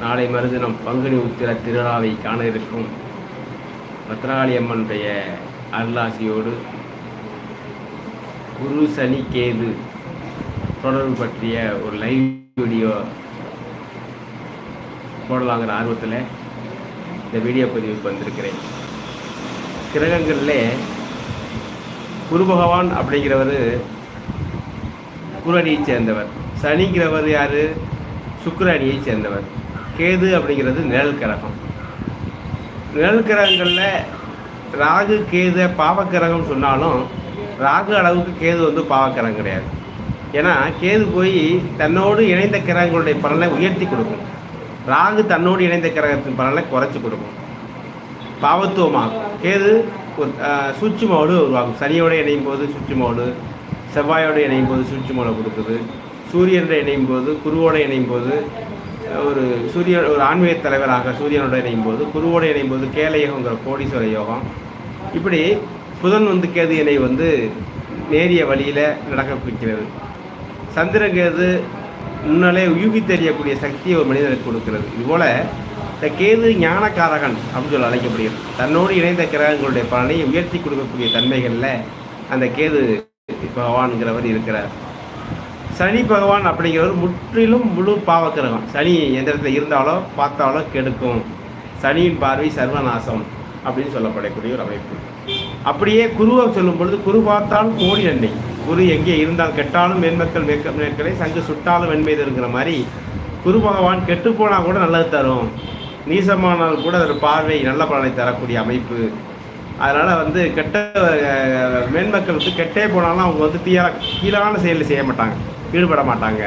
நாளை மறுதினம் பங்குனி உத்திர திருவிழாவை காண இருக்கும். பத்ராளி அம்மனுடைய அருளாசியோடு குரு சனி கேது தொடர்பு பற்றிய ஒரு லைவ் வீடியோ போடலாங்கிற ஆர்வத்தில் இந்த வீடியோ பதிவுக்கு வந்திருக்கிறேன். கிரகங்களில் குரு பகவான் அப்படிங்கிறவர் குரணியை சேர்ந்தவர். சனிங்கிறவர் யார்? சுக்கிர அணியை சேர்ந்தவர். கேது அப்படிங்கிறது நிழல் கிரகம். நிழல் கிரகங்களில் ராகு கேது பாவக்கிரகம் சொன்னாலும் ராகு அளவுக்கு கேது வந்து பாவக்கிரகம் கிடையாது. ஏன்னா கேது போய் தன்னோடு இணைந்த கிரகங்களுடைய பலனை உயர்த்தி கொடுக்கும். ராகு தன்னோடு இணைந்த கிரகத்தின் பலனை குறைச்சி கொடுக்கும். பாவத்துவமாகும். கேது ஒரு சூட்சுமோடு உருவாகும். சனியோடு இணையும் போது சூட்சுமோடு செவ்வாயோடு இணையும் போது சூட்சுமோடு கொடுக்குது. சூரியனோட இணையும் போது குருவோடு இணையும் போது ஒரு சூரிய ஒரு ஆன்மீக தலைவராக சூரியனோட இணையும் போது குருவோடு இணையும் போது கேல யோகங்கிற கோடீஸ்வர யோகம். இப்படி புதன் வந்து கேது இணை வந்து நேரிய வழியில் நடக்க சந்திரகேது முன்னாலே யூகி தெரியக்கூடிய சக்தியை ஒரு மனிதனுக்கு கொடுக்கிறது. இதுபோல் இந்த கேது ஞானக்காரகன் அப்படின்னு சொல்லி அழைக்கப்படுகிறது. தன்னோடு இணைந்த கிரகங்களுடைய பலனை உயர்த்தி கொடுக்கக்கூடிய தன்மைகளில் அந்த கேது பகவான்கிறவர் இருக்கிறார். சனி பகவான் அப்படிங்கிறவர் முற்றிலும் முழு பாவக்கிரகம். சனி எந்த இடத்துல இருந்தாலோ பார்த்தாலோ கெடுக்கும். சனியின் பார்வை சர்வநாசம் அப்படின்னு சொல்லப்படக்கூடிய ஒரு அமைப்பு. அப்படியே குருவை சொல்லும் பொழுது குரு பார்த்தால் கோடி நன்மை. குரு எங்கே இருந்தால் கெட்டாலும் மேன்மக்கள் மேற்க மேற்களை சங்கு சுட்டாலும் வெண்மை இருக்கிற மாதிரி குரு பகவான் கெட்டு போனால் கூட நல்லது தரும். நீசமானால் கூட அதில் பார்வை நல்ல பலனை தரக்கூடிய அமைப்பு. அதனால் வந்து கெட்ட மேன்மக்கள் வந்து கெட்டே போனாலும் அவங்க வந்து தீயா கீழான செயலில் செய்ய மாட்டாங்க. ஈடுபட மாட்டாங்க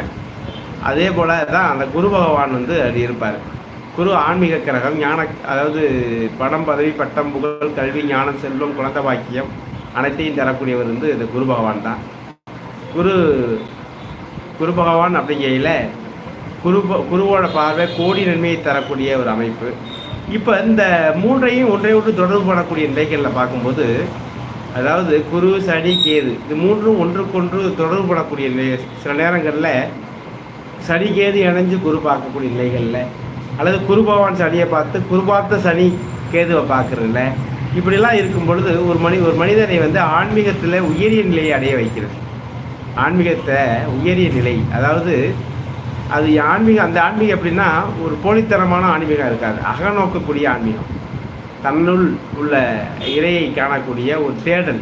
அதே போல் தான் அந்த குரு பகவான் வந்து அது இருப்பார். குரு ஆன்மீக கிரகம் ஞான அதாவது படம் பதவி பட்டம் புகழ் கல்வி ஞானம் செல்வம் குழந்தை பாக்கியம் அனைத்தையும் தரக்கூடியவர் வந்து இந்த குரு பகவான் தான். குரு குரு பகவான் அப்படிங்கையில் குரு குருவோட பார்வை கோடி நன்மையை தரக்கூடிய ஒரு அமைப்பு. இப்போ இந்த மூன்றையும் ஒன்றை ஒன்று தொடர்பு பண்ணக்கூடிய நிலைகளில் பார்க்கும்போது அதாவது குரு சனி கேது. இது மூன்றும் ஒன்றுக்கொன்று தொடர்புபடக்கூடிய நிலை சில நேரங்களில் சனி கேது இணைஞ்சு குரு பார்க்கக்கூடிய நிலைகளில் அல்லது குரு பகவான் சனியை பார்த்து குரு பார்த்த சனி கேதுவை பார்க்குறதில்ல இப்படிலாம் இருக்கும் பொழுது ஒரு மனி ஒரு மனிதனை வந்து ஆன்மீகத்தில் உயரிய நிலையை அடைய வைக்கிறது. ஆன்மீகத்தை உயரிய நிலை. அதாவது அது ஆன்மீகம் அந்த ஆன்மீகம் எப்படின்னா ஒரு போலித்தனமான ஆன்மீகம் இருக்காது. அகநோக்கக்கூடிய ஆன்மீகம். தன்னுள் உள்ள இறையை காணக்கூடிய ஒரு தேடல்.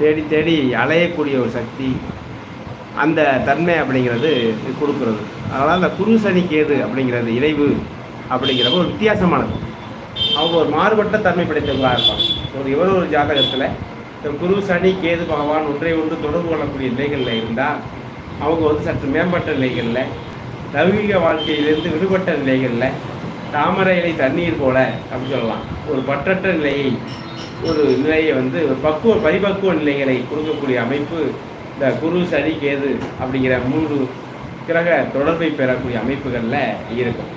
தேடி தேடி அலையக்கூடிய ஒரு சக்தி அந்த தன்மை அப்படிங்கிறது கொடுக்குறது. கொடுக்கிறது அதனால் அந்த குரு சனி கேது அப்படிங்கிறது இறைவு அப்படிங்கிறப்ப ஒரு வித்தியாசமானது. அவங்க ஒரு மாறுபட்ட தன்மை படைத்தவங்களாக இருப்பாங்க. ஒரு இவர் ஒரு ஜாதகத்தில் இந்த குரு சனி கேது பகவான் ஒன்றை ஒன்று தொடர்பு கொள்ளக்கூடிய நிலைகளில் இருந்தால் அவங்க வந்து சற்று மேம்பட்ட நிலைகளில் லௌகிக வாழ்க்கையிலிருந்து விடுபட்ட நிலைகளில் தாமரை இலை தண்ணீர் போல அப்படின்னு சொல்லலாம். ஒரு பற்றற்ற நிலையை ஒரு நிலையை வந்து ஒரு பக்குவ பரிபக்குவ நிலைகளை கொடுக்கக்கூடிய அமைப்பு இந்த குரு சனி கேது அப்படிங்கிற மூன்று கிரக தொடர்பை பெறக்கூடிய அமைப்புகளில் இருக்கும்.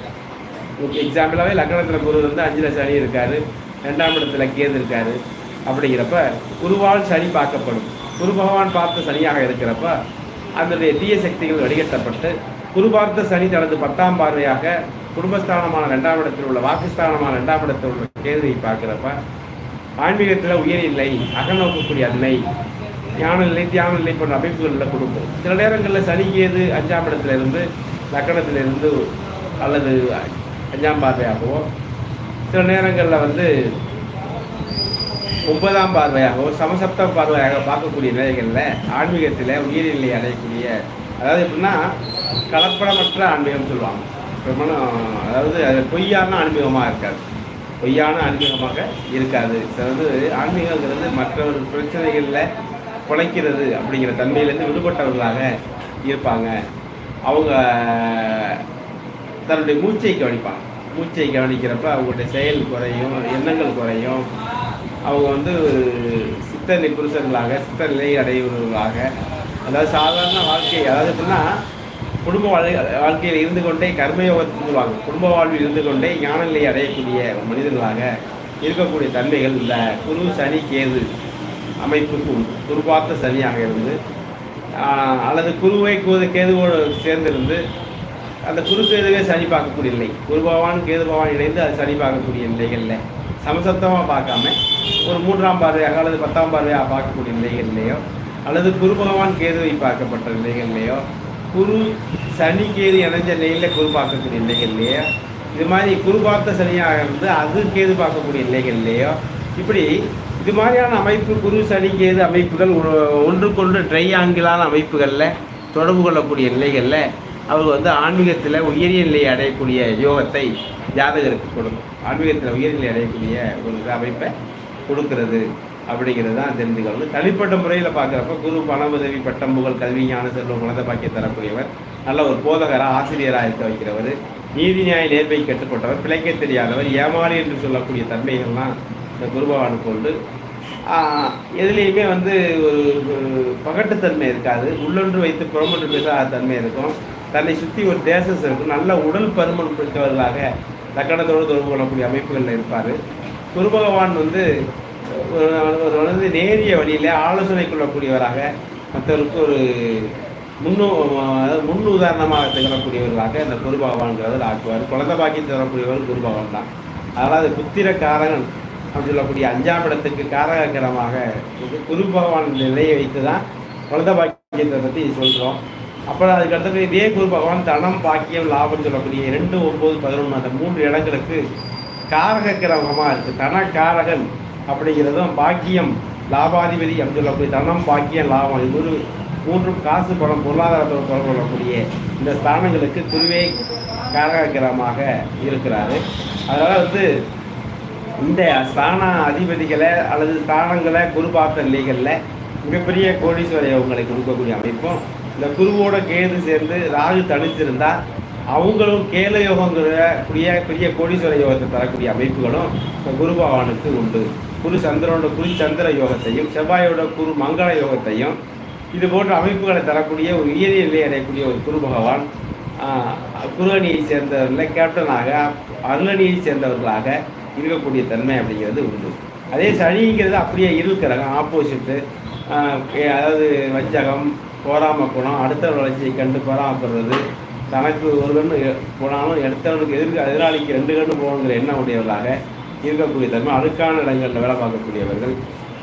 எக்ஸாம்பிளாகவே லக்னத்தில் குரு வந்து அஞ்சில் சனி இருக்கார் ரெண்டாம் இடத்துல கேது இருக்கார் அப்படிங்கிறப்ப குருவால் சனி பார்க்கப்படும். குரு பகவான் பார்த்த சனியாக இருக்கிறப்ப அதனுடைய தீய சக்திகள் வடிகட்டப்பட்டு குரு பார்த்த சனி தனது பத்தாம் பார்வையாக குடும்பஸ்தானமான ரெண்டாம் இடத்தில் உள்ள வாக்குஸ்தானமான ரெண்டாம் இடத்தில் உள்ள கேதுவை பார்க்குறப்ப ஆன்மீகத்தில் உயர் நிலை அகநோக்கக்கூடிய அன்னை ஞான நிலை தியான நிலை போன்ற அமைப்புகளில் கொடுக்கும். சில நேரங்களில் சனி கேது அஞ்சாம் இடத்துலேருந்து லக்கணத்திலிருந்து அல்லது அஞ்சாம் பார்வையாகவோ சில நேரங்களில் வந்து ஒன்பதாம் பார்வையாகவோ சமசப்த பார்வையாக பார்க்கக்கூடிய நிலைகளில் ஆன்மீகத்தில் உயிரில்லை அடையக்கூடிய அதாவது எப்படின்னா கலப்படமற்ற ஆன்மீகம் சொல்லுவாங்க. பிரமணம். அதாவது அது பொய்யான ஆன்மீகமாக இருக்காது. பொய்யான ஆன்மீகமாக இருக்காது. அதாவது ஆன்மீகங்கிறது மற்றவர் பிரச்சனைகளில் குலைக்கிறது அப்படிங்கிற தன்மையிலேருந்து விடுபட்டவர்களாக இருப்பாங்க. அவங்க தன்னுடைய மூச்சை கவனிப்பாங்க. மூச்சை கவனிக்கிறப்ப அவங்களுடைய செயல் குறையும் எண்ணங்கள் குறையும். அவங்க வந்து சித்த நிபுருஷர்களாக சித்த நிலை அடைவர்களாக அதாவது சாதாரண வாழ்க்கை. அதாவது எப்படின்னா குடும்ப வாழ்க்கை வாழ்க்கையில் இருந்து கொண்டே கர்மயோகத்தில் சொல்லுவாங்க குடும்ப வாழ்வில் இருந்து கொண்டே ஞான நிலையை அடையக்கூடிய மனிதர்களாக இருக்கக்கூடிய தன்மைகள் இந்த குரு சனி கேது அமைப்புக்கு உண்டு. குருபார்த்த சனியாக இருந்து அல்லது குருவை கூது கேதுவோடு சேர்ந்திருந்து அந்த குரு கேதுவே சனி பார்க்கக்கூடிய நிலை. குரு பகவான் கேது பகவான் இணைந்து அது சனி பார்க்கக்கூடிய நிலைகளில் சமசத்தமாக பார்க்காம ஒரு மூன்றாம் பார்வையாக அல்லது பத்தாம் பார்வையாக பார்க்கக்கூடிய நிலைகள்லையோ அல்லது குரு பகவான் கேதுவை பார்க்கப்பட்ட நிலைகள்லையோ குரு சனி கேது இணைஞ்ச நிலையில் குரு பார்க்கக்கூடிய நிலைகள்லையோ இது மாதிரி குரு பார்த்த சனியாக இருந்து அது கேது பார்க்கக்கூடிய நிலைகள்லையோ இப்படி இது மாதிரியான அமைப்பு குரு சனி கேது அமைப்புகள் ஒ- ஒன்றுக்கொன்று ட்ரை ஆங்கிலான அமைப்புகளில் தொடர்பு கொள்ளக்கூடிய நிலைகளில் அவர் வந்து ஆன்மீகத்தில் உயரிய நிலையை அடையக்கூடிய யோகத்தை ஜாதகருக்கு கொடுக்கும். ஆன்மீகத்தில் உயர்நிலை அடையக்கூடிய ஒரு அமைப்பை கொடுக்கிறது. அப்படிங்கிறது தான் கொள்ளணும் தனிப்பட்ட முறையில் பார்க்குறப்ப குரு பண உதவி பட்டம் புகழ் கல்வி ஞான செல்வம் குழந்தை பாக்கியம் தரக்கூடியவர் நல்ல ஒரு போதகராக ஆசிரியராக இருக்க வைக்கிறவர் நீதி நியாய நேர்மை கட்டுப்பட்டவர் பிழைக்க தெரியாதவர் ஏமாளி என்று சொல்லக்கூடிய தன்மைகள்லாம் இந்த குருபவான் பகவானுக்கு உண்டு. எதுலேயுமே வந்து ஒரு பகட்டுத்தன்மை இருக்காது. உள்ளொன்று வைத்து புறமொன்று பேசாத தன்மை இருக்கும். தன்னை சுற்றி ஒரு தேசஸ் இருக்கும். நல்ல உடல் பருமன் பிடித்தவர்களாக லக்கணத்தோடு தொடர்பு கொள்ளக்கூடிய அமைப்புகளில் இருப்பார். குரு பகவான் வந்து ஒரு ஒரு வந்து நேரிய வழியில் ஆலோசனை கொள்ளக்கூடியவராக மற்றவருக்கு ஒரு முன்னு அதாவது முன் உதாரணமாக திகழக்கூடியவர்களாக இந்த குரு பகவான்கிறவர் ஆக்குவார். குழந்தை பாக்கியம் தரக்கூடியவர் குரு பகவான் தான். அதனால் அது புத்திர காரகன் அப்படின்னு சொல்லக்கூடிய அஞ்சாம் இடத்துக்கு காரகரமாக இது குரு பகவான் நிலையை வைத்து தான் குழந்தை பாக்கியத்தை பற்றி சொல்கிறோம் அப்புறம் அதுக்கு அடுத்தது இதே குரு பகவான் தனம் பாக்கியம் லாபம் சொல்லக்கூடிய ரெண்டு ஒம்பது பதினொன்று அந்த மூன்று இடங்களுக்கு காரக கிரகமாக இருக்குது தன காரகன் அப்படிங்கிறதும் பாக்கியம். லாபாதிபதி அப்படின்னு சொல்லக்கூடிய தனம் பாக்கியம் லாபம். இது ஒரு மூன்றும் காசு பணம் பொருளாதாரத்தோடு தொடர்பு கொள்ளக்கூடிய இந்த ஸ்தானங்களுக்கு குருவே காரக கிரகமாக இருக்கிறாரு. அதனால் வந்து இந்த ஸ்தான அதிபதிகளை அல்லது ஸ்தானங்களை குரு பார்த்த நிலைகளில் மிகப்பெரிய கோடீஸ்வர யோகங்களை கொடுக்கக்கூடிய அமைப்பும் இந்த குருவோட கேது சேர்ந்து ராகு தனித்திருந்தால் அவங்களும் கேல யோகங்கிற கூடிய பெரிய கோடீஸ்வர யோகத்தை தரக்கூடிய அமைப்புகளும் இந்த குரு பகவானுக்கு உண்டு. குரு சந்திரனோட குரு சந்திர யோகத்தையும் செவ்வாயோட குரு மங்கள யோகத்தையும் இது போன்ற அமைப்புகளை தரக்கூடிய ஒரு உயரிய நிலை அடையக்கூடிய ஒரு குரு பகவான் ஆஹ், சேர்ந்தவர்களில் கேப்டனாக அருளணியை சேர்ந்தவர்களாக இருக்கக்கூடிய தன்மை அப்படிங்கிறது உண்டு. அதே சனிங்கிறது அப்படியே இருள் கிரகம் ஆப்போசிட்டு அதாவது வஞ்சகம் போராம குணம் அடுத்தவர் வளர்ச்சியை கண்டு போராமப்படுறது தனக்கு ஒரு கண்ணு போனாலும் எடுத்தவனுக்கு எதிர்க்க எதிராளிக்கு ரெண்டு கண்ணு போகணுங்கிற எண்ணம் உடையவர்களாக இருக்கக்கூடிய தன்மை அழுக்கான இடங்களில் வேலை பார்க்கக்கூடியவர்கள்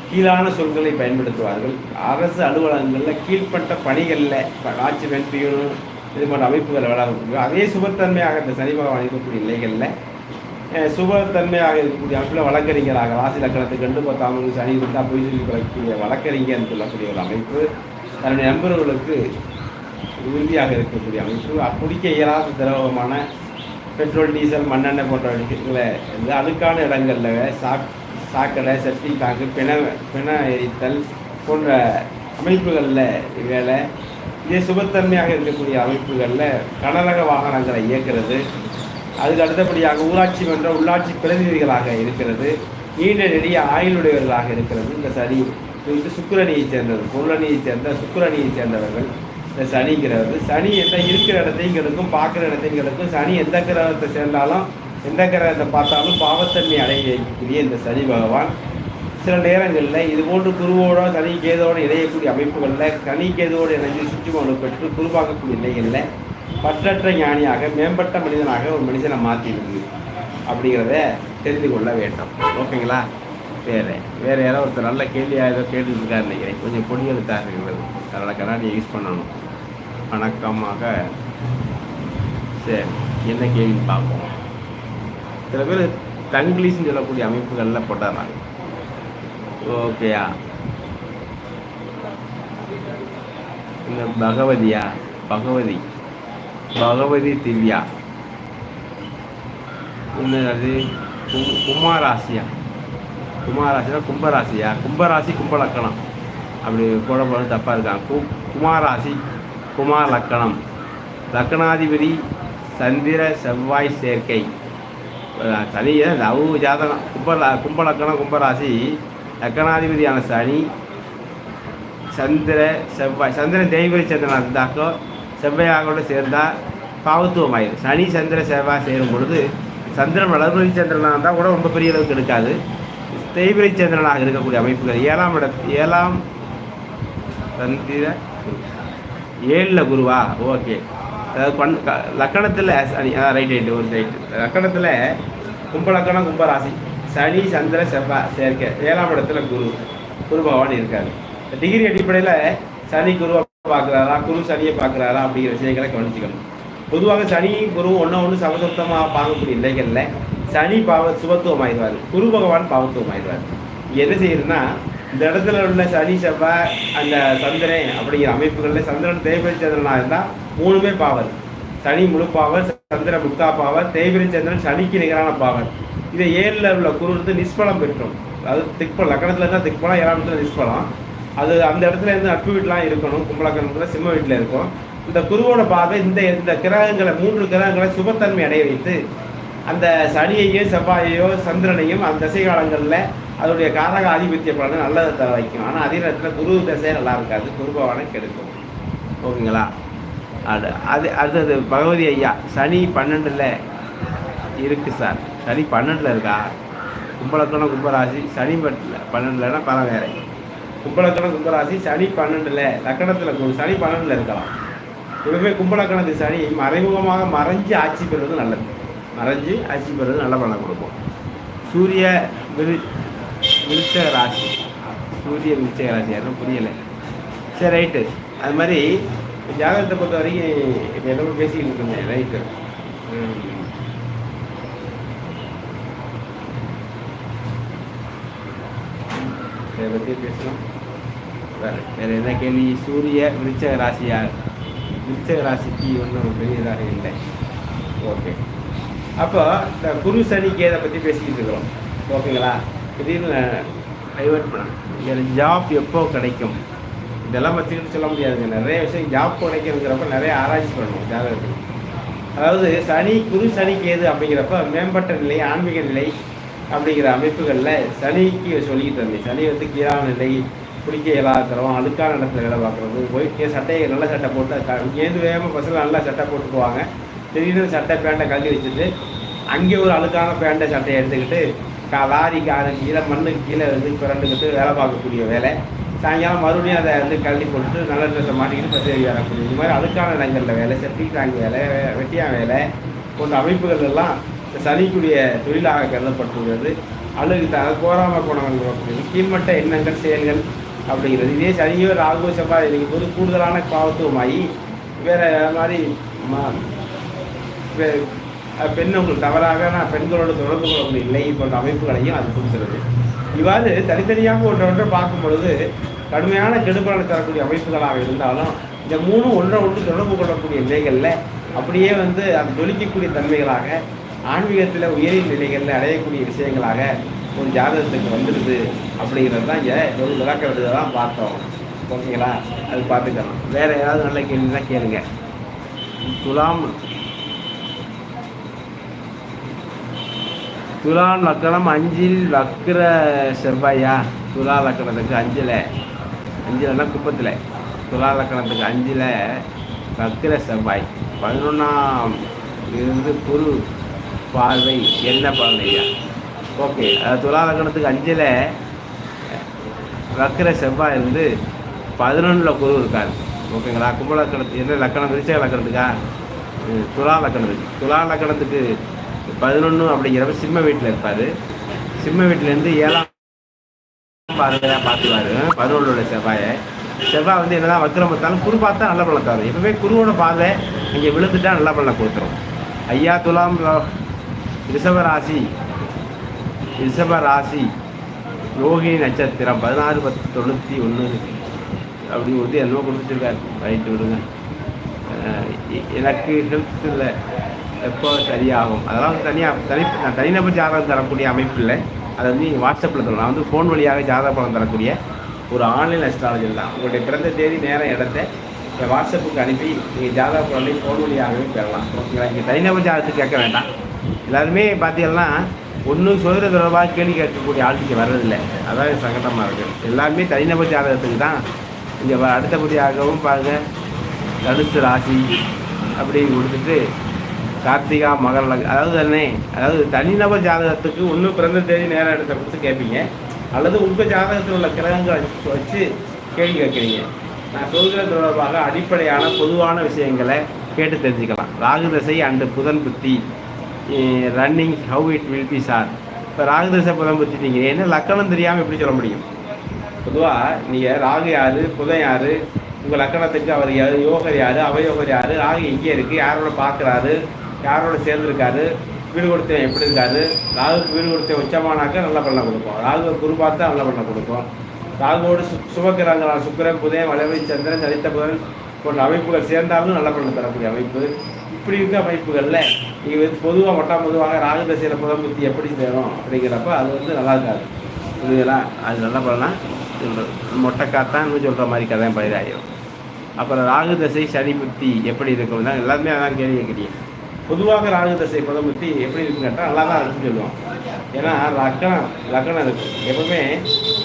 கீழான சொற்களை பயன்படுத்துவார்கள். அரசு அலுவலகங்களில் கீழ்ப்பட்ட பணிகளில் ஆட்சி பியூனு இது போன்ற அமைப்புகளை வேலை அதே சுபத்தன்மையாக இந்த சனி பகவான் இருக்கக்கூடிய நிலைகளில் சுபத்தன்மையாக இருக்கக்கூடிய அமைப்பில் வழக்கறிஞராக ராசி லக்கணத்தை கண்டு பத்தாமல் சனி இருந்தால் பொய் சொல்லி கொள்ளக்கூடிய வழக்கறிஞர் சொல்லக்கூடிய ஒரு அமைப்பு தன்னுடைய நண்பர்களுக்கு உறுதியாக இருக்கக்கூடிய அமைப்பு குடிக்க இயலாத திரவமான பெட்ரோல் டீசல் மண்ணெண்ணெய் போன்ற விஷயங்களை வந்து அழுக்கான இடங்களில் சாக் சாக்கடை செப்டி டேங்கு பிண பிண எரித்தல் போன்ற அமைப்புகளில் வேலை. இதே சுபத்தன்மையாக இருக்கக்கூடிய அமைப்புகளில் கனரக வாகனங்களை இயக்கிறது. அதுக்கு அடுத்தபடியாக ஊராட்சி மன்ற உள்ளாட்சி பிரதிநிதிகளாக இருக்கிறது. நீண்ட நெடிய ஆயுளுடையவர்களாக இருக்கிறது. இந்த சனி இது சுக்கரணியைச் சேர்ந்தது பொருளணியை சேர்ந்த சுக்கரணியைச் சேர்ந்தவர்கள். இந்த சனிங்கிறது சனி எந்த இருக்கிற இடத்தையும் கெடுக்கும் பார்க்குற இடத்தையும் கெடுக்கும் சனி எந்த கிரகத்தை சேர்ந்தாலும் எந்த கிரகத்தை பார்த்தாலும் பாவத்தன்மை அடைய வைக்கக்கூடிய இந்த சனி பகவான். சில நேரங்களில் இது போன்று குருவோட சனி கேதோடு இணையக்கூடிய அமைப்புகளில் சனி கேதோடு இணைஞ்சு சுற்றுமணு பெற்று குருவாக்கக்கூடிய நிலைகளில் பற்றற்ற ஞானியாக மேம்பட்ட மனிதனாக ஒரு மனிதனை மாற்றிடுது அப்படிங்கிறத தெரிந்து கொள்ள வேண்டும். ஓகேங்களா? வேறு வேறு யாரோ ஒருத்தர் நல்ல கேள்வியாக ஏதோ கேட்டுட்டு இருக்காரு நினைக்கிறேன். கொஞ்சம் பொடி இருக்கிறது அதனால் கண்ணாடியை யூஸ் பண்ணணும். வணக்கமாக. சரி என்ன கேள்வின்னு பார்ப்போம். சில பேர் தங்கிலீஷ்னு சொல்லக்கூடிய அமைப்புகளில் போட்டுறாங்க. ஓகேயா? இந்த பகவதியா? பகவதி. பகவதி திவ்யா. என்னது? கு- குமாராசியா? குமாராசினா கும்பராசியா? கும்பராசி கும்பலக்கணம். அப்படி போட போட தப்பாக இருக்காங்க. கு குமாராசி குமார் லக்கணம். லக்கணாதிபதி சந்திர செவ்வாய் சேர்க்கை. அஹ் சனி லவ் ஜாதகம். கும்ப கும்பலக்கணம் கும்பராசி லக்கணாதிபதியான சனி சந்திர செவ்வாய். சந்திரன் தெய்வரி சந்திரன் இருந்தாக்கோ செவ்வாயோட சேர்ந்தால் பாவத்துவம் ஆயிடும் சனி சந்திர செவ்வாய் சேரும் பொழுது சந்திரன் வளர்மதி சந்திரனாக இருந்தால் கூட ரொம்ப பெரிய அளவுக்கு எடுக்காது. தேய்பிரை சந்திரனாக இருக்கக்கூடிய அமைப்புகள் ஏழாம் இட ஏழாம் சந்திர ஏழில் குருவா? ஓகே. அதாவது பண் லக்கணத்தில் சனி ரைட் ரைட்டு ஒரு ரைட்டு லக்கணத்தில் கும்பலக்கணம் கும்பராசி சனி சந்திர செவ்வா சேர்க்கை. ஏழாம் இடத்துல குரு குரு பகவான் இருக்காரு. டிகிரி அடிப்படையில் சனி குருவை பார்க்குறாரா குரு சனியை பார்க்குறாரா அப்படிங்கிற விஷயங்களை கவனிச்சுக்கணும். பொதுவாக சனி குரு ஒன்று ஒன்று சமசப்தமாக பார்க்கக்கூடிய நிலைகளில் சனி பாவ சுபத்துவம் ஆயிடுவார் குரு பகவான் பாவத்துவம் ஆயிடுவார் என்ன செய்யுதுன்னா இந்த இடத்துல உள்ள சனி செவ்வாய் அந்த சந்திரன் அப்படிங்கிற அமைப்புகளில் சந்திரன் தேய்பிரை சந்திரனாக இருந்தால் மூணுமே பாவர் சனி முழு பாவர் சந்திர முக்தா பாவர் தேய்பிரை சந்திரன் சனிக்கு நிகரான பாவர் இதை ஏழில் உள்ள குரு வந்து நிஷ்பலம் பெற்றோம். அதாவது திக்பலம் லக்கணத்தில் இருந்தால் திக்பலம் ஏழாம் இடத்துல நிஷ்பலம். அது அந்த இடத்துல இருந்து நட்பு வீட்டிலாம் இருக்கணும் கும்பலக்கணத்தில் சிம்ம வீட்டில் இருக்கும். இந்த குருவோட பார்வை இந்த இந்த கிரகங்களை மூன்று கிரகங்களை சுபத்தன்மை அடைய வைத்து அந்த சனியையும் செவ்வாயையோ சந்திரனையும் அந்த திசை காலங்களில் அதனுடைய காரக ஆதிபத்திய பலனை நல்லதை தர வைக்கும். ஆனால் அதே நேரத்தில் குரு திசை நல்லா இருக்காது. குரு பகவானை கெடுக்கும். ஓகேங்களா? அது அது அடுத்தது பகவதி ஐயா சனி பன்னெண்டில் இருக்குது சார். சனி பன்னெண்டில் இருக்கா? கும்பலக்கணம் கும்பராசி சனி பட்டில் பன்னெண்டுலனா பல வேற கும்பலக்கணம் கும்பராசி சனி பன்னெண்டில் லக்கணத்தில் சனி பன்னெண்டில் இருக்கலாம். இதுவே கும்பலக்கணத்து சனி மறைமுகமாக மறைஞ்சு ஆட்சி பெறுவது நல்லது. மறைஞ்சு ஆட்சி பெறுவது நல்ல பலனை கொடுக்கும். சூரிய விரு விருச்சக ராசி சூரிய விருச்சக ராசி யாரும் புரியலை. சரி ரைட்டு அது மாதிரி ஜாதகத்தை பொறுத்த வரைக்கும் இப்போ எல்லாம் பேசிக்கிட்டு இருந்தேன் ரைட்டு இதை பற்றி பேசலாம். வேறு வேறு என்ன கேள்வி? சூரிய விருச்சக ராசியார் விருச்சக ராசிக்கு ஒன்றும் பெரியதாக இல்லை. ஓகே. அப்போ இந்த குரு சனி கேதை பற்றி பேசிக்கிட்டு இருக்கிறோம் ஓகேங்களா? திடீர்னு டைவெர்ட் பண்ண. எனக்கு ஜாப் எப்போ கிடைக்கும்? இதெல்லாம் வச்சுக்கிட்டு சொல்ல முடியாதுங்க. நிறைய விஷயம் ஜாப் கிடைக்கிறதுங்கிறப்ப நிறைய ஆராய்ச்சி பண்ணணும் ஜாதகத்துக்கு அதாவது சனி குரு சனி கேது அப்படிங்கிறப்ப மேம்பட்ட நிலை ஆன்மீக நிலை அப்படிங்கிற அமைப்புகளில் சனிக்கு சொல்லிக்கிட்டு இருந்தேன். சனி வந்து கீழான நிலை குடிக்க இயலாக்கிறோம் அழுக்கான இடத்துல வேலை பார்க்குறது போயிட்டு சட்டையை நல்ல சட்டை போட்டு க- இங்கேருந்து வேகமாக பஸ்ஸில் நல்லா சட்டை போட்டு போவாங்க. திடீர்னு சட்டை பேண்ட்டை கழுவி வச்சுட்டு அங்கே ஒரு அழுக்கான பேண்டை சட்டையை எடுத்துக்கிட்டு கா லாரி காரு கீழே மண்ணுக்கு கீழே வந்து பிறண்டுக்கிட்டு வேலை பார்க்கக்கூடிய வேலை. சாயங்காலம் மறுபடியும் அதை வந்து கழட்டி போட்டுட்டு நல்ல ட்ரெஸ்ஸை மாட்டிக்கிட்டு பஸ் ஏறி வரக்கூடிய. இது மாதிரி அதுக்கான இடங்களில் வேலை செப்டிக் டேங்க் வேலை வே- வெட்டியான் வேலை போன்ற அமைப்புகள் எல்லாம் சனிக்குரிய தொழிலாக கருதப்பட்டுள்ளது. அழுகு த கோராம குணங்கள் கூடக்கூடியது கீழ்மட்ட எண்ணங்கள் செயல்கள் அப்படிங்கிறது. இதே சனியோ ராகு செவ்வாய் இருக்கும் போது கூடுதலான பாவத்துவமாகி வேறு மாதிரி ம- பெ- தவறாக நான் பெண்களோட தொடர்பு கொள்ளக்கூடிய இல்லை போன்ற அமைப்புகளையும் அது கொடுக்கிறது. இவ்வாறு தனித்தனியாக ஒன்றை ஒன்றை பார்க்கும் பொழுது கடுமையான கெடுபலனை தரக்கூடிய அமைப்புகளாக இருந்தாலும் இந்த மூணும் ஒன்றை ஒன்று தொடர்பு கொள்ளக்கூடிய நிலைகளில் அப்படியே வந்து அது ஜொலிக்கக்கூடிய தன்மைகளாக ஆன்மீகத்தில் உயரிய நிலைகளில் அடையக்கூடிய விஷயங்களாக ஒரு ஜாதகத்துக்கு வந்துடுது அப்படிங்கிறது தான் இங்கே ஒரு விளக்கிறது தான் பார்த்தோம். ஓகேங்களா? அது பார்த்துக்கலாம். வேறு ஏதாவது நல்ல கேள்வி தான் கேளுங்க. துலாம் துலாம் லக்கணம் அஞ்சில் வக்கிர செவ்வாயா? துலா லக்கணத்துக்கு அஞ்சில். அஞ்சில்னா குப்பத்தில். துலா லக்கணத்துக்கு அஞ்சில் வக்கிர செவ்வாய். பதினொன்றாம் இருந்து குரு பார்வை என்ன பார்வையா? ஓகே துலா லக்கணத்துக்கு அஞ்சில் வக்கிர செவ்வாய் இருந்து பதினொன்றில் குரு இருக்கார். ஓகேங்களா? கும்ப என்ன லக்கணம்? விரிச்ச லக்கணத்துக்கா? துலா லக்கணத்துக்கு. துலா லக்கணத்துக்கு பதினொன்று அப்படிங்கிறப்ப சிம்ம வீட்டில் இருப்பார். சிம்ம வீட்டிலேருந்து ஏழாம் பார்வையாக பார்த்துவார் பதினொன்றோட செவ்வாயை. செவ்வாய் வந்து என்னதான் வக்கிரம் பார்த்தாலும் குரு பார்த்தா நல்ல பலன் தரும். எப்பவுமே குருவோட பார்வை இங்கே விழுந்துட்டா நல்ல பலனை கொடுத்துரும். ஐயா துலாம் ரிஷப ராசி ரிஷப ராசி யோகினி நட்சத்திரம் பதினாறு பத்து தொண்ணூற்றி ஒன்று அப்படின்னு வந்து என்னமோ கொடுத்துருக்காரு ரைட்டு விடுங்க. எனக்கு ஹெல்த் இல்லை. எப்போ சரியாகும்? அதெல்லாம் வந்து தனியாக தனி நான் தனிநபர் ஜாதகம் தரக்கூடிய அமைப்பு இல்லை. அதை வந்து நீங்கள் வாட்ஸ்அப்பில் தரலாம் நான் வந்து ஃபோன் வழியாக ஜாதக பலம் தரக்கூடிய ஒரு ஆன்லைன் அஸ்ட்ராலஜி தான். உங்களுடைய பிறந்த தேதி நேரம் இடத்த வாட்ஸ்அப்புக்கு அனுப்பி நீங்கள் ஜாதக பலனை ஃபோன் வழியாகவே பெறலாம். ஓகேங்களா? இங்கே தனிநபர் ஜாதகத்துக்கு கேட்க வேண்டாம். எல்லாருமே பார்த்தீங்கன்னா ஒன்றும் சுதந்திர தொடர்பாக கேள்வி கேட்கக்கூடிய ஆட்சிக்கு வர்றதில்லை. அதான் சங்கடமாக இருக்குது எல்லாருமே தனிநபர் ஜாதகத்துக்கு தான் இங்கே அடுத்தபடியாகவும் பாருங்கள் தனுசு ராசி அப்படின்னு கொடுத்துட்டு கார்த்திகா மகர அதாவது தானே அதாவது தனிநபர் ஜாதகத்துக்கு ஒன்று பிறந்த தேதி நேரம் எடுத்த கொடுத்து கேட்பீங்க அல்லது உங்கள் ஜாதகத்தில் உள்ள கிரகங்களை வச்சு- வச்சு கேள்வி கேட்குறீங்க. நான் சொல்கிற தொடர்பாக அடிப்படையான பொதுவான விஷயங்களை கேட்டு தெரிஞ்சுக்கலாம். ராகு தசை அண்டு புதன் புத்தி. Running how it will be sir இப்போ ராகு தசை புதன் புத்தி நீங்கள் என்ன லக்கணம் தெரியாமல் எப்படி சொல்ல முடியும்? பொதுவாக நீங்கள் ராகு யார் புதன் யார் உங்கள் லக்கணத்துக்கு அவர் யார் யோகர் யார் அவயோகர் யார் ராகு எங்கே இருக்குது யாரோட பார்க்குறாரு யாரோட சேர்ந்துருக்காரு? வீடு கொடுத்தவன் எப்படி இருக்காரு? ராகுக்கு வீடு கொடுத்தவன் உச்சமானாக்கா நல்ல பலனை கொடுக்கும் ராகு குரு பார்த்தா நல்ல பலனை கொடுக்கும் ராகுவோடு சு சுபக்கிரகங்களான சுக்கரன் புதன் வளவை சந்திரன் சரித்த புதன் போன்ற அமைப்புகள் சேர்ந்தாலும் நல்ல பலனை தரக்கூடிய அமைப்பு. இப்படி இருக்க அமைப்புகளில் நீங்கள் வந்து பொதுவாக மொட்டா பொதுவாக ராகு தசையில் புதம் புத்தி எப்படி சேரும் அப்படிங்கிறப்ப அது வந்து நல்லா இருக்காது. புரியுதுங்களா? அது நல்ல பலனா? மொட்டை காத்தான்னு சொல்கிற மாதிரி கதை பயிராயிரும் அப்புறம் ராகு தசை சனி புத்தி எப்படி இருக்கும்? தான் எல்லாருமே அதான் கேள்வி கேட்குறீங்க. பொதுவாக ராகு தசை பதம் பற்றி எப்படி இருக்குன்னு கேட்டால் நல்லா தான் இருக்குன்னு சொல்லுவோம் ஏன்னா லக்கணம் லக்கணம் இருக்கும் எப்பவுமே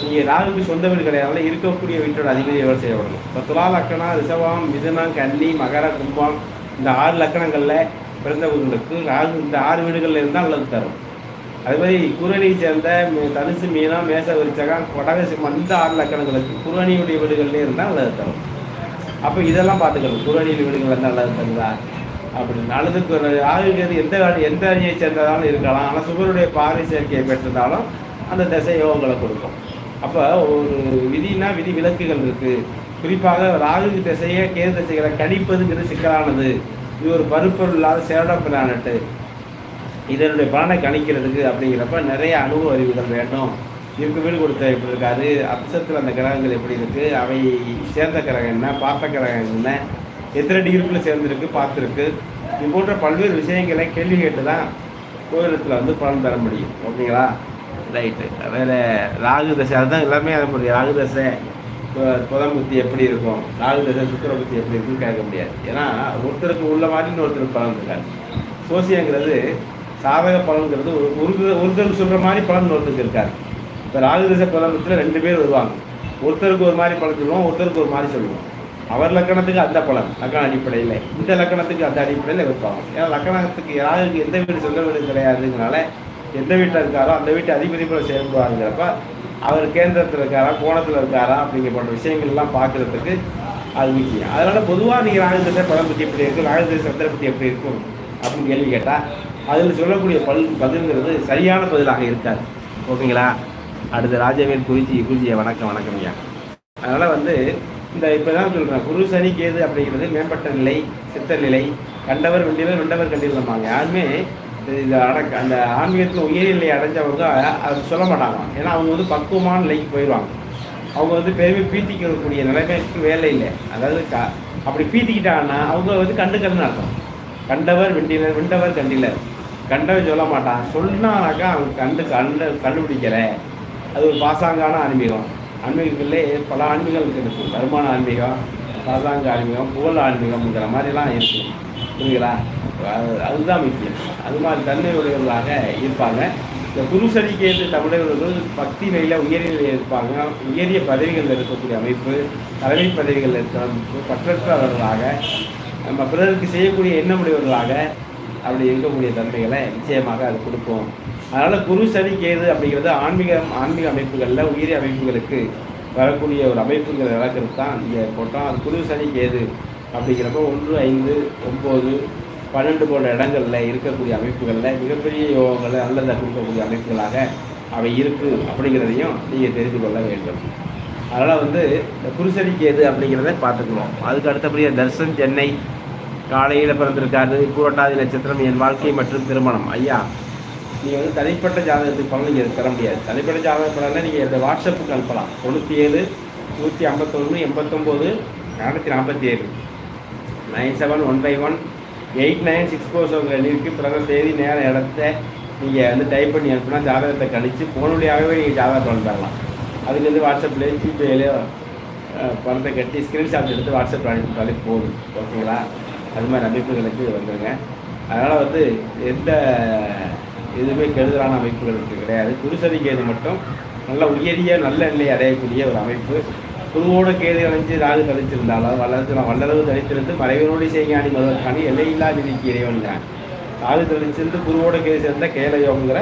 நீங்கள் ராகுக்கு சொந்த வீடு கிடையாது. இருக்கக்கூடிய வீட்டோட அதிபதி எவ்வளோ செய்யப்படணும் இப்போ துலா லக்கணம் ரிஷபம் மிதுனம் கன்னி மகர கும்பம் இந்த ஆறு லக்கணங்களில் பிறந்தவர்களுக்கு ராகு இந்த ஆறு வீடுகளில் இருந்தால் நல்லது தரும். அது மாதிரி குரணி சேர்ந்த தனுசு மீனம் மேச விரிச்சகம் கொடக அந்த ஆறு லக்கணங்களுக்கு குரணியுடைய வீடுகள்லேயே இருந்தால் நல்லது தரும். அப்போ இதெல்லாம் பார்த்துக்கணும். குரணியில் வீடுகள் இருந்தால் நல்லது தருதா? அப்படின்னு அல்லது கு- எந்த எந்த அணியை சேர்ந்ததாலும் இருக்கலாம். ஆனால் சுகருடைய பார்வை சேர்க்கையை பெற்றிருந்தாலும் அந்த திசை யோகங்களை கொடுக்கும். அப்போ ஒரு விதினா விதி விலக்குகள் இருக்குது குறிப்பாக ராகு திசையை கேது திசைகளை கணிப்பதுங்கிறது சிக்கலானது. இது ஒரு பருப்பொருள் இல்லாத சேரட பிளானட்டு இதனுடைய பலனை கணிக்கிறதுக்கு அப்படிங்கிறப்ப நிறைய அனுபவ அறிவுகள் வேண்டும். இவருக்கு வீடு கொடுத்த எப்படி இருக்காரு. அம்சத்தில் அந்த கிரகங்கள் எப்படி இருக்குது அவை சேர்ந்த கிரகம் என்ன? பார்த்த கிரகம் என்ன? எத்தனை டிகிரிக்குள்ளே சேர்ந்துருக்கு பார்த்துருக்கு. இது போன்ற பல்வேறு விஷயங்களை கேள்வி கேட்டு தான் கோயிலத்தில் வந்து பலன் தர முடியும். ஓகேங்களா? ரைட்டு வேறு ராகு தசை அதுதான் எல்லாமே அதை முடியும் ராகு தசை புதம் புதன் புத்தி எப்படி இருக்கும்? ராகு தசை சுக்கர புத்தி எப்படி இருக்குன்னு கேட்க முடியாது. ஏன்னா ஒருத்தருக்கு உள்ள மாதிரி இன்னொருத்தருக்கு பலன் இருக்காது. சோசியங்கிறது சாதக பலன்கிறது ஒரு ஒருத்தருக்கு சொல்கிற மாதிரி பலன் ஒருத்தருக்கு இருக்காது. இப்போ ராகுதச பலனத்தில் ரெண்டு பேர் வருவாங்க. ஒருத்தருக்கு ஒரு மாதிரி பலன் சொல்லுவோம் ஒருத்தருக்கு ஒரு மாதிரி சொல்லுவோம். அவர் லக்கணத்துக்கு அந்த பலன் லக்கண அடிப்படையில். இந்த லக்கணத்துக்கு அந்த அடிப்படையில் வைப்பாங்க. ஏன்னா லக்கணத்துக்கு யாருக்கு எந்த வீடு சொந்த வீடு கிடையாதுங்கிறனால எந்த வீட்டில் இருக்காரோ அந்த வீட்டு அதிபதி போல செயல்படுவாருங்கிறப்ப அவர் கேந்திரத்தில் இருக்காரா கோணத்தில் இருக்காரா அப்படிங்கிற போன்ற விஷயங்கள்லாம் பார்க்குறதுக்கு அது முக்கியம். அதனால் பொதுவாக நீங்கள் ராகுதசை பலம் பற்றி எப்படி இருக்கும் ராகுதசை சந்திர பற்றி எப்படி இருக்கும் அப்படின்னு கேள்வி கேட்டால் அதில் சொல்லக்கூடிய பல் பதில்ங்கிறது சரியான பதிலாக இருக்காது. ஓகேங்களா? அடுத்து ராஜவேல் குருஜி குருஜியை வணக்கம் வணக்கம் ஐயா. அதனால் வந்து இந்த இப்போ தான் சொல்கிறேன் குரு சனி கேது அப்படிங்கிறது மேம்பட்ட நிலை சித்த நிலை. கண்டவர் வெண்டிவர் வெண்டவர் கண்டிருந்தாங்க யாருமே இந்த அடக்க அந்த ஆன்மீகத்தில் உயரிய அடைஞ்சவங்க அது சொல்ல மாட்டாங்க. ஏன்னா அவங்க வந்து பக்குவமான நிலைக்கு போயிடுவாங்க. அவங்க வந்து பெருமை பீத்திக்கக்கூடிய நிலைமைக்கு வேலை இல்லை. அதாவது க அப்படி பீத்திக்கிட்டாங்கன்னா அவங்க வந்து கண்டுக்கலன்னு அர்த்தம். கண்டவர் வெண்டிலர் வெண்டவர் கண்டிலர் கண்டவன் சொல்ல மாட்டான். சொன்னானாக்கா அவங்க கண்டு கண்டு கண்டுபிடிக்கல. அது ஒரு பாசாங்கான ஆன்மீகம். ஆன்மீகத்திலே பல ஆன்மீகம் இருக்குது வருமான ஆன்மீகம் பாசாங்க ஆன்மீகம் புகழ் ஆன்மீகம்ங்கிற மாதிரிலாம் இருக்கு. புரியுங்களா அது- அதுதான் முக்கியம். அது மாதிரி தன்மை உடையவர்களாக இருப்பாங்க. இந்த குருசடி கேட்டு தமிழர்கள் பக்தி நிலையில் உயரிய நிலையில் இருப்பாங்க. உயரிய பதவிகளில் இருக்கக்கூடிய அமைப்பு தலைமை பதவிகளில் இருக்கிற அமைப்பு பற்றற்றவர்களாக நம்ம பிறருக்கு செய்யக்கூடிய எண்ணமுடையவர்களாக அப்படி இருக்கக்கூடிய தன்மைகளை நிச்சயமாக அது கொடுக்கும். அதனால் குரு சனி கேது அப்படிங்கிறது ஆன்மீக ஆன்மீக அமைப்புகளில் உயிரி அமைப்புகளுக்கு வரக்கூடிய ஒரு அமைப்புங்கிற வளர்க்குறது தான் இங்கே போட்டோம். அது குரு சனி கேது அப்படிங்கிறப்ப ஒன்று ஐந்து ஒம்பது பன்னெண்டு போன்ற இடங்களில் இருக்கக்கூடிய அமைப்புகளில் மிகப்பெரிய யோகங்களை நல்லதை கொடுக்கக்கூடிய அமைப்புகளாக அவை இருக்குது அப்படிங்கிறதையும் நீங்கள் தெரிந்து கொள்ள வேண்டும். அதனால் வந்து இந்த குருசடி கேது அப்படிங்கிறத பார்த்துக்கணும் அதுக்கு அடுத்தபடியாக தர்சன் சென்னை காலையில் பிறந்திருக்காரு. பூரட்டாதி நட்சத்திரம் என் வாழ்க்கை மற்றும் திருமணம். ஐயா நீங்கள் வந்து தனிப்பட்ட ஜாதகத்துக்கு பலன் நீங்கள் தர முடியாது. தனிப்பட்ட ஜாதக பலனை நீங்கள் இந்த வாட்ஸ்அப்புக்கு அனுப்பலாம். தொண்ணூற்றி ஏழு நூற்றி ஐம்பத்தொன்று எண்பத்தொம்போது நானூற்றி நாற்பத்தி ஏழு nine seven one five one eight nine six four seven இருக்குது பிறந்த தேதி நேரம் இடத்த நீங்கள் வந்து டைப் பண்ணி அனுப்புனா ஜாதகத்தை கழித்து ஃபோன் வழியாகவே நீங்கள் ஜாதகத்தை வந்து தரலாம். அதுக்கு வந்து ஜிபேலையோ பணத்தை கட்டி ஸ்க்ரீன்ஷாட் எடுத்து வாட்ஸ்அப்பில் அனுப்பிட்டாலே போதும். ஓகேங்களா அது மாதிரி அமைப்புகளுக்கு வந்துடுங்க அதனால் வந்து எந்த எதுவுமே கெடுதலான அமைப்புகளுக்கு கிடையாது. குருசதி கேது மட்டும் நல்ல உயரிய நல்ல நிலை அடையக்கூடிய ஒரு அமைப்பு. குருவோட கேது அணைஞ்சு நாடு தளிச்சிருந்தாலும் வல்லரசு வல்லளவு தனித்திருந்து மறைவனோடு செய்யாணி மதுவர்காணி எல்லையில்லா விதிக்கு இறைவன் தான் நாடு தெளிச்சிருந்து குருவோட கேது சேர்ந்த கேல யோகங்கிற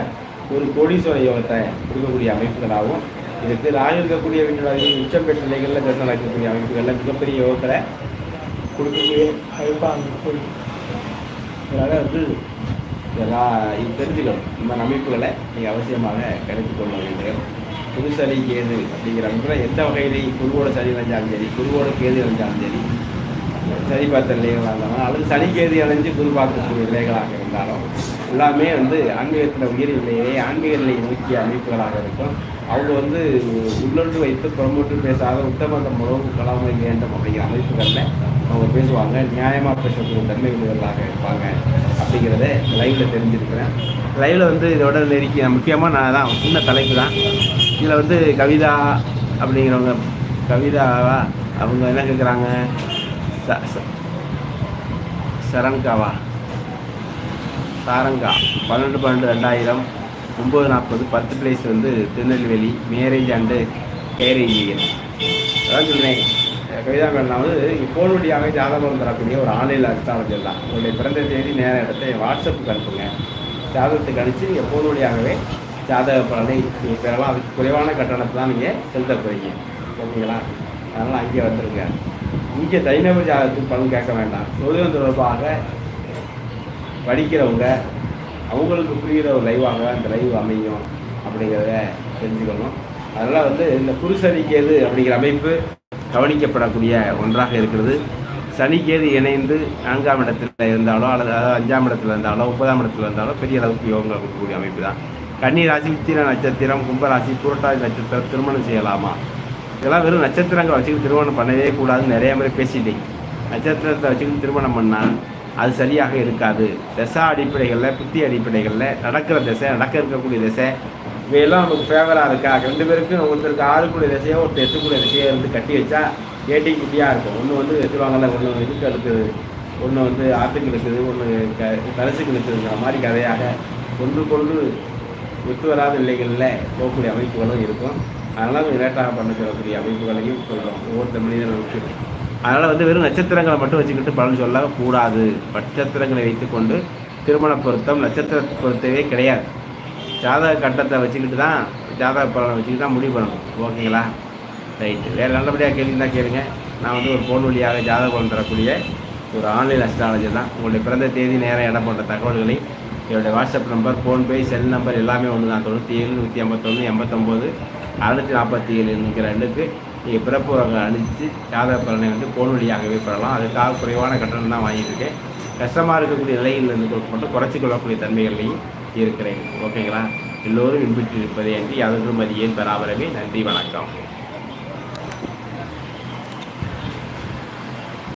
ஒரு கோடீஸ்வர யோகத்தை கொடுக்கக்கூடிய அமைப்புகளாகவும் இதுக்கு ராகு இருக்கக்கூடிய வீட்டு உச்சம் பெற்ற நிலைகளில் தரிசனம் இருக்கக்கூடிய அமைப்புகளில் மிகப்பெரிய யோகத்தில் கொடுக்கக்கூடிய அமைப்பாக அதனால் வந்து இதெல்லாம் இது தெரிஞ்சுக்கணும் இந்த அமைப்புகளை நீங்கள் அவசியமாக கருத்து கொள்ள வேண்டும். புதுசளி கேது அப்படிங்கிற அமைப்பில் எந்த வகையிலையும் குருவோட சளி இணைஞ்சாலும் சரி குருவோட கேது இணைஞ்சாலும் சரி சரி பார்த்த நிலைகளாக இருந்தாலும் அல்லது சனி கேது அடைஞ்சு குரு பார்க்கக்கூடிய நிலைகளாக இருந்தாலும் எல்லாமே வந்து ஆன்மீகத்தில் உயிர் நிலையிலே ஆன்மீக நிலையை நோக்கிய அமைப்புகளாக இருக்கும். அவங்க வந்து உள்ளொன்று வைத்து புறமோட்டு பேசாத உத்தமந்த முழு கலாமை வேண்டும் அப்படிங்கிற அமைப்புகளில் அவங்க பேசுவாங்க. நியாயமாக பேசக்கூடிய தன்மை உள்ளவர்களாக இருப்பாங்க. அப்படிங்கிறத லைவில் தெரிஞ்சிருக்கிறேன். லைவில் வந்து இதோட நெருக்கி முக்கியமாக நான் தான் சின்ன தலைப்பு தான். இதில் வந்து கவிதா அப்படிங்கிறவங்க கவிதாவா அவங்க என்ன கேட்குறாங்க ச சரங்காவா சாரங்கா பன்னெண்டு பன்னெண்டு ரெண்டாயிரம் ஒம்பது நாற்பது பத்து பிளேஸ் வந்து திருநெல்வேலி மேரேஜ் அண்டு கேரேஜியல் அதான் சொல்கிறேன் கவிதா மேடம் வந்து ஃபோன் வழியாக ஜாதகம் தரக்கூடிய ஒரு ஆன்லைன் அஸ்ட்ராலஜர் தான். உங்களுடைய பிறந்த தேதி நேர இடத்தை வாட்ஸ்அப்புக்கு அனுப்புங்க. ஜாதகத்துக்கு அனுப்பிச்சு நீங்கள் ஃபோன் வழியாகவே ஜாதக பலனை நீங்கள் பெறலாம். அதுக்கு குறைவான கட்டணத்தை தான் நீங்கள் செலுத்த போகிறீங்க ஓகேங்களா? அதனால் அங்கே வந்துருங்க. இங்கே தனிநபர் ஜாதகத்துக்கு பலன் கேட்க வேண்டாம். சோதனை தொடர்பாக படிக்கிறவங்க அவங்களுக்கு புரிகிற ஒரு லைவாக அந்த லைவ் அமையும் அப்படிங்கிறத தெரிஞ்சுக்கணும். அதனால் வந்து இந்த குருசனிக்கேது அப்படிங்கிற அமைப்பு கவனிக்கப்படக்கூடிய ஒன்றாக இருக்கிறது. சனிக்கேது இணைந்து நான்காம் இடத்துல இருந்தாலோ அல்லது அதாவது அஞ்சாம் இடத்துல இருந்தாலோ முப்பதாம் இடத்துல இருந்தாலோ பெரிய அளவுக்கு யோகங்கள் கொடுக்கக்கூடிய அமைப்பு தான். கன்னி ராசி உத்திர நட்சத்திரம் கும்பராசி புரட்டாதி நட்சத்திரம் திருமணம் செய்யலாமா? இதெல்லாம் வெறும் நட்சத்திரங்களை வச்சுக்கிட்டு திருமணம் பண்ணவே கூடாதுன்னு நிறைய முறை பேசிட்டேன் நட்சத்திரத்தை வச்சுக்கிட்டு திருமணம் பண்ணால் அது சரியாக இருக்காது. திசை அடிப்படைகளில் புத்தி அடிப்படைகளில் நடக்கிற திசை நடக்க இருக்கக்கூடிய திசை இவையெல்லாம் நமக்கு ஃபேவராக இருக்கா? ரெண்டு பேருக்கும் ஒருத்தருக்கு ஆறு திசையாக ஒருத்தர் எட்டுக்குள்ள திசையாக இருந்து கட்டி வச்சா ஏட்டி குட்டியாக இருக்கும். ஒன்று வந்து வச்சுருவாங்கல்ல ஒன்று இதுக்கு இருக்குது ஒன்று வந்து ஆற்றுக்கு இருக்குது ஒன்று க கலசுக்கு இருக்குதுங்கிற மாதிரி கதையாக ஒன்று கொண்டு ஒத்து வராத நிலைகளில் போகக்கூடிய அமைப்புகளும் இருக்கும். அதனால் கொஞ்சம் லேட்டாக பண்ண சொல்லக்கூடிய அமைப்புகளையும் சொல்கிறோம் ஒவ்வொருத்த மனிதர்களுக்கு அதனால் வந்து வெறும் நட்சத்திரங்களை மட்டும் வச்சுக்கிட்டு பலன் சொல்லக்கூடாது. நட்சத்திரங்களை வைத்துக்கொண்டு திருமண பொருத்தம் நட்சத்திர பொருத்தவே கிடையாது. ஜாதக கட்டத்தை வச்சுக்கிட்டு தான் ஜாதக பலனை வச்சுக்கிட்டு தான் முடிவு பண்ணணும். ஓகேங்களா? ரைட்டு வேறு நல்லபடியாக கேள்வி தான் கேளுங்க. நான் வந்து ஒரு ஃபோன் வழியாக ஜாதக பலன் தரக்கூடிய ஒரு ஆன்லைன் அஸ்ட்ராலஜி தான். உங்களுடைய பிறந்த தேதி நேரம் இடம் போன்ற தகவல்களை என்னுடைய WhatsApp number PhonePe cell number எல்லாமே ஒன்று தான் தொண்ணூற்றி ஏழு நூற்றி ஐம்பத்தொன்று எண்பத்தொம்போது அறுநூற்றி நாற்பத்தி ஏழு என்கிற ரெண்டுக்கு நீங்கள் பிறப்பு வகை அனுப்பிச்சு ஜாதக பலனை வந்து ஃபோன் வழியாகவே பெறலாம். அதுக்காக குறைவான கட்டணம் தான் வாங்கிட்டு இருக்கேன். கஷ்டமாக இருக்கக்கூடிய நிலையில் இருந்து மட்டும் குறைச்சி கொள்ளக்கூடிய தன்மைகளையும் இருக்கிறேன் ஓகேங்களா? எல்லோரும் இன்புற்று அன்றி அன்றி அது ஏன் பெறாமலமே நன்றி வணக்கம்.